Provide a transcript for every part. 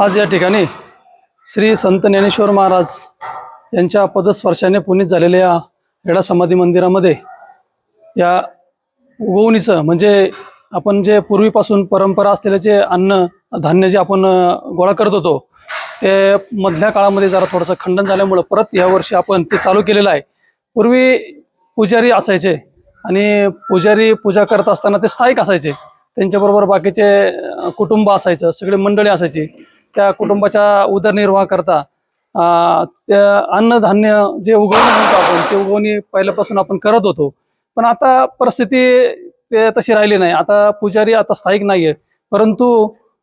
आज या ठिकाणी श्री संत ज्ञानेश्वर महाराज यांच्या पदस्पर्शाने पुनीत झालेल्या या रेडा समाधी मंदिरामध्ये या उगवणीचं म्हणजे आपण जे पूर्वीपासून परंपरा असलेले जे अन्न धान्य जे आपण गोळा करत होतो ते मधल्या काळामध्ये जरा थोडंसं खंडन झाल्यामुळं परत यावर्षी आपण ते चालू केलेलं आहे. पूर्वी पुजारी असायचे आणि पुजारी पूजा करत असताना ते स्थायिक असायचे. त्यांच्याबरोबर बाकीचे कुटुंब असायचं सगळे मंडळी असायची. त्या कुटुंबाच्या उदरनिर्वाह करता त्या अन्नधान्य जे उगवणी म्हणतो आपण ते उगवणी पहिल्यापासून आपण करत होतो. पण आता परिस्थिती ते तशी राहिली नाही. आता पुजारी आता स्थायिक नाही आहे परंतु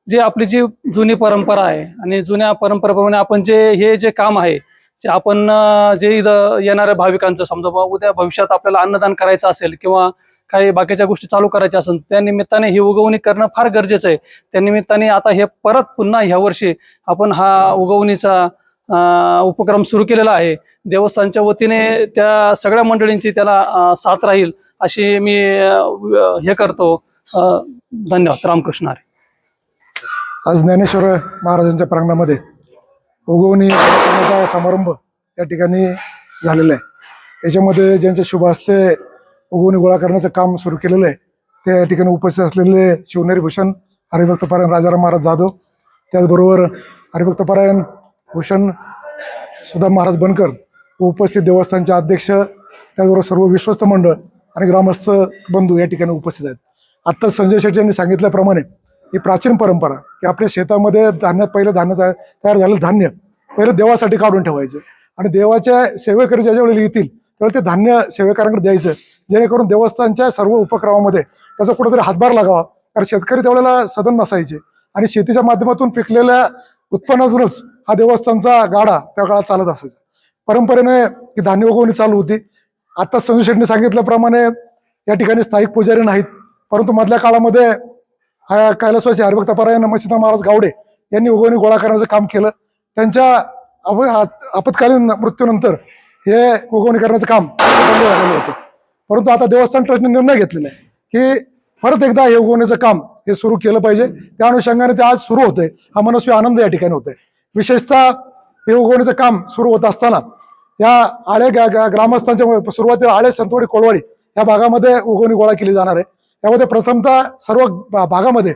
जे आपली जी जुनी परंपरा आहे आणि जुन्या परंपरेप्रमाणे आपण जे हे जे काम आहे आपण जे इथं येणाऱ्या भाविकांचं समजा बा उद्या भविष्यात आपल्याला अन्नदान करायचं असेल किंवा काही बाकीच्या गोष्टी चालू करायच्या असेल त्या निमित्ताने ही उगवणी करणं फार गरजेचं आहे. त्या निमित्ताने आता हे परत पुन्हा ह्या वर्षी आपण हा उगवणीचा उपक्रम सुरू केलेला आहे. देवस्थानच्या वतीने त्या सगळ्या मंडळींची त्याला साथ राहील अशी मी हे करतो. धन्यवाद. रामकृष्ण आज ज्ञानेश्वर महाराजांच्या प्रांगणामध्ये उगवणी करण्याचा समारंभ या ठिकाणी झालेला आहे. याच्यामध्ये ज्यांच्या शुभ हस्ते उगवणी गोळा करण्याचं काम सुरू केलेलं आहे त्या ठिकाणी उपस्थित असलेले शिवनेरी भूषण हरिभक्तपरायण राजाराम महाराज जाधव त्याचबरोबर हरिभक्तपरायण भूषण सुधा महाराज बनकर व उपस्थित देवस्थानचे अध्यक्ष त्याचबरोबर सर्व विश्वस्त मंडळ आणि ग्रामस्थ बंधू या ठिकाणी उपस्थित आहेत. आत्ताच संजय शेट्टी यांनी सांगितल्याप्रमाणे ही प्राचीन परंपरा की आपल्या शेतामध्ये धान्यात पहिलं धान्य तयार झालेलं धान्य पहिलं देवासाठी काढून ठेवायचं. आणि देवाच्या सेवेकरी ज्याच्या वेळेला येतील ते धान्य सेवेकरांकडे द्यायचं. जेणेकरून देवस्थानच्या सर्व उपक्रमामध्ये त्याचा कुठेतरी हातभार लागावा. कारण शेतकरी त्यावेळेला सदन नसायचे. आणि शेतीच्या माध्यमातून पिकलेल्या उत्पन्नातूनच हा देवस्थानचा गाडा त्या काळात चालत असायचा. परंपरेने ही धान्य उगवणी चालू होती. आता संजय शेट्टीने सांगितल्याप्रमाणे या ठिकाणी स्थायिक पुजारी नाहीत. परंतु मधल्या काळामध्ये हा कैलासवासी हरिभक्तपरायण मच्छिंद्र महाराज गावडे यांनी उगवणी गोळा करण्याचं काम केलं. त्यांच्या अप आपत्कालीन मृत्यूनंतर हे उगवणी करण्याचं काम बंद झालेलं होतं. परंतु आता देवस्थान ट्रस्टने निर्णय घेतलेला आहे की परत एकदा हे उगवण्याचं काम हे सुरू केलं पाहिजे. त्या अनुषंगाने ते आज सुरू होतंय. हा मनस्वी आनंद या ठिकाणी होतोय. विशेषतः हे उगवण्याचं काम सुरू होत असताना या आळे ग्रामस्थांच्या सुरुवातीला आळे संतवाडी कोळवाडी या भागामध्ये उगवणी गोळा केली जाणार आहे. यामध्ये प्रथमतः सर्व भागामध्ये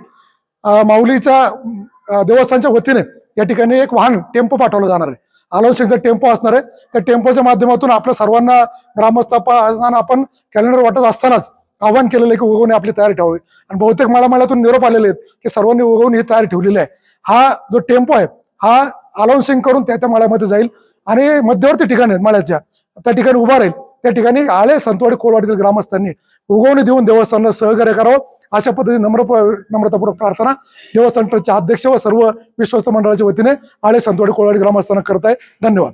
माऊलीच्या देवस्थानच्या वतीने या ठिकाणी एक वाहन टेम्पो पाठवलं जाणार आहे. आलोनशेकचा टेम्पो असणार आहे. त्या टेम्पोच्या माध्यमातून आपल्या सर्वांना ग्रामस्थांना आपण कॅलेंडर वाटत असतानाच आव्हान केलेलं आहे की उगवणे आपली तयार ठेवावी. आणि बहुतेक माळामाळ्यातून निरोप आलेले आहेत की सर्वांनी उगवून ही तयार ठेवलेली आहे. हा जो टेम्पो आहे हा अलाउन्सिंग करून त्या त्या माळ्यामध्ये जाईल आणि मध्यवर्ती ठिकाण आहेत माळ्याच्या त्या ठिकाणी उभा राहील. त्या ठिकाणी आळे संतवाडी कोळवाडीतील ग्रामस्थांनी. उगवणी देऊन देवस्थानाला सहकार्य करावं अशा पद्धतीने नम्र नम्रतापूर्वक प्रार्थना देवस्थान ट्रस्टचे अध्यक्ष व सर्व विश्वस्त मंडळाच्या वतीने आळे संतवाडी कोळवाडी ग्रामस्थांना करत आहे धन्यवाद.